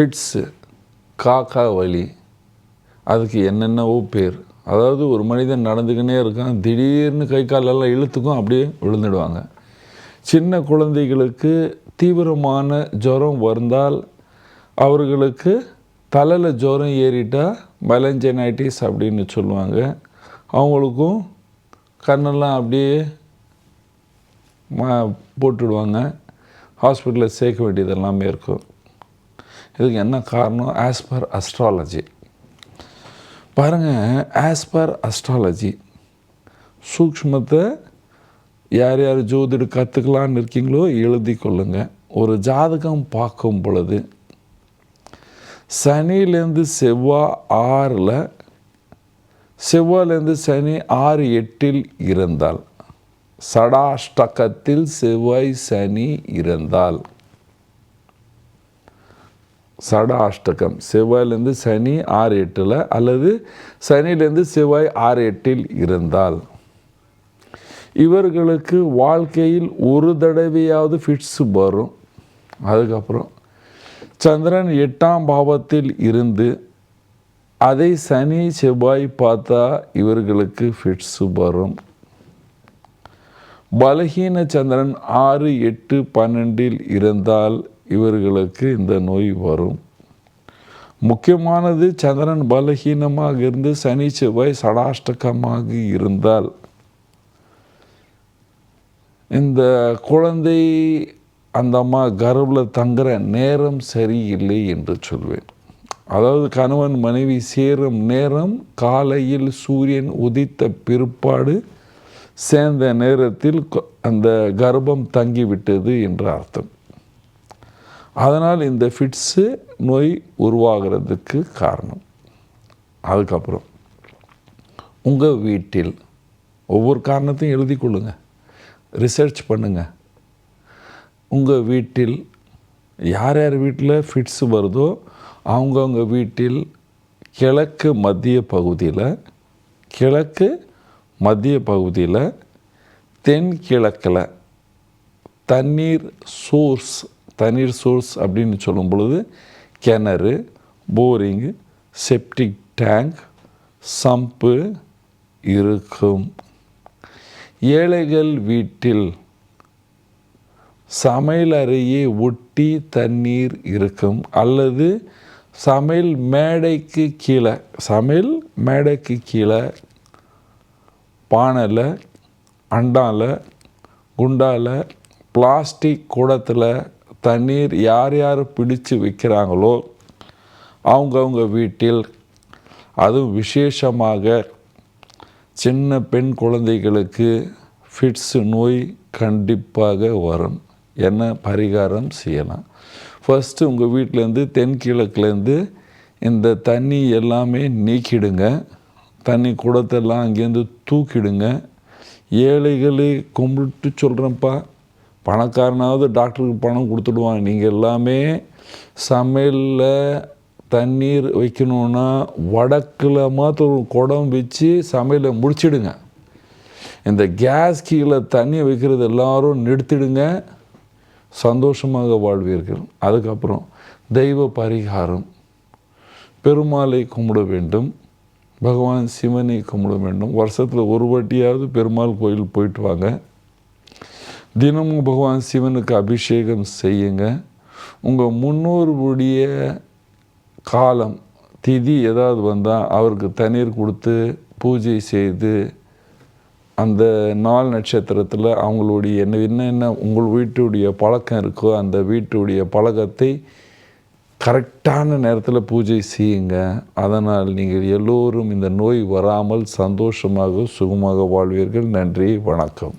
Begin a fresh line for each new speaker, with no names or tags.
Fits காக்கா வலி அதுக்கு என்னென்னவோ பேர். அதாவது ஒரு மனிதன் நடந்துக்கினே இருக்கான் திடீர்னு கை காலெல்லாம் இழுத்துக்கும் அப்படியே விழுந்துடுவாங்க. சின்ன குழந்தைகளுக்கு தீவிரமான ஜுரம் வந்தால் அவர்களுக்கு தலையில் ஜுரம் ஏறிட்டால் மெலஞ்சனைட்டிஸ் அப்படின்னு சொல்லுவாங்க. அவங்களுக்கும் கண்ணெல்லாம் அப்படியே போட்டுடுவாங்க. ஹாஸ்பிட்டலில் சேர்க்க வேண்டியது எல்லாமே இருக்கும். இதுக்கு என்ன காரணம்? ஆஸ் பர் அஸ்ட்ராலஜி பாருங்கள் ஆஸ் பர் அஸ்ட்ராலஜி சூக்ஷ்மத்தை யார் யார் ஜோதிட கற்றுக்கலான்னு இருக்கீங்களோ எழுதி கொள்ளுங்க. ஒரு ஜாதகம் பார்க்கும் பொழுது சனிலேருந்து செவ்வாய் ஆறில் செவ்வாயிலேருந்து சனி ஆறு எட்டில் இருந்தால் சடாஷ்டகத்தில் செவ்வாய் சனி இருந்தால் சட அஷ்டகம் செவ்வாயிலேருந்து சனி ஆறு எட்டில் அல்லது சனியிலேருந்து செவ்வாய் ஆறு எட்டில் இருந்தால். இவர்களுக்கு வாழ்க்கையில் ஒரு தடவையாவது ஃபிட்ஸ் வரும். அதுக்கப்புறம் சந்திரன் எட்டாம் பாவத்தில் இருந்து அதை சனி செவ்வாய் பார்த்தா இவர்களுக்கு ஃபிட்ஸ் வரும். பலகீன சந்திரன் ஆறு எட்டு பன்னெண்டில் இருந்தால் இவர்களுக்கு இந்த நோய் வரும். முக்கியமானது சந்திரன் பலகீனமாக இருந்து சனி செவ்வாய் சடாஷ்டகமாக இருந்தால். இந்த குழந்தை அந்த அம்மா கர்ப்பில் தங்குற நேரம் சரியில்லை என்று சொல்வேன். அதாவது கணவன் மனைவி சேரும் நேரம் காலையில் சூரியன் உதித்த பிற்பாடு சேர்ந்த நேரத்தில் அந்த கர்ப்பம் தங்கிவிட்டது என்று அர்த்தம். அதனால் இந்த ஃபிட்ஸு நோய் உருவாகிறதுக்கு காரணம். அதுக்கப்புறம் உங்கள் வீட்டில் ஒவ்வொரு காரணத்தையும் எழுதி கொள்ளுங்கள் ரிசர்ச் பண்ணுங்கள் உங்கள் வீட்டில் யார் யார் வீட்டில் ஃபிட்ஸ் வருதோ அவங்கவுங்க வீட்டில் கிழக்கு மத்திய பகுதியில் கிழக்கு மத்திய பகுதியில் தென்கிழக்கில் தண்ணீர் சோர்ஸ் தண்ணீர் சோர்ஸ் அப்படின்னு சொல்லும் பொழுது கிணறு போரிங் செப்டிக் டேங்க் சம்பு இருக்கும். ஏழைகள் வீட்டில் சமையல் அறையை ஒட்டி தண்ணீர் இருக்கும் அல்லது சமையல் மேடைக்கு கீழே சமையல் மேடைக்கு கீழே பானையில் அண்டாவில் குண்டால பிளாஸ்டிக் குடத்தில் தண்ணீர் யார் யார் பிடிச்சு விற்கிறாங்களோ அவங்கவுங்க வீட்டில் அதுவும் விசேஷமாக சின்ன பெண் குழந்தைகளுக்கு ஃபிட்ஸ் நோய் கண்டிப்பாக வரும். என்ன பரிகாரம் செய்யலாம்? ஃபஸ்ட்டு உங்கள் வீட்டிலேருந்து தென்கிழக்குலேருந்து இந்த தண்ணி எல்லாமே நீக்கிடுங்க. தண்ணி குடத்தெல்லாம் அங்கேருந்து தூக்கிடுங்க. ஏழைகளை கும்பிட்டு சொல்கிறேன்ப்பா பணக்காரனாவது டாக்டருக்கு பணம் கொடுத்துடுவாங்க. நீங்கள் எல்லாமே சமையலில் தண்ணீர் வைக்கணுன்னா வடக்கில் மாத்திரம் ஒரு குடம் வச்சு சமையலை முடிச்சிடுங்க. இந்த கேஸ் கீழே தண்ணி வைக்கிறது எல்லாரும் நிறுத்திடுங்க. சந்தோஷமாக வாழ்வீர்கள். அதுக்கப்புறம் தெய்வ பரிகாரம். பெருமாளை கும்பிட வேண்டும். பகவான் சிவனை கும்பிட வேண்டும். வருஷத்தில் ஒரு வாட்டியாவது பெருமாள் கோயில் போயிட்டு வாங்க. தினமும் பகவான் சிவனுக்கு அபிஷேகம் செய்யுங்க. உங்கள் முன்னோர்களுடைய காலம் திதி ஏதாவது வந்தால் அவருக்கு தண்ணீர் கொடுத்து பூஜை செய்து அந்த நாள் நட்சத்திரத்தில் அவங்களுடைய என்ன என்னென்ன உங்கள் வீட்டுடைய பழக்கம் இருக்கோ அந்த வீட்டுடைய பழக்கத்தை கரெக்டான நேரத்தில் பூஜை செய்யுங்க. அதனால் நீங்கள் எல்லோரும் இந்த நோய் வராமல் சந்தோஷமாக சுகமாக வாழ்வீர்கள். நன்றி வணக்கம்.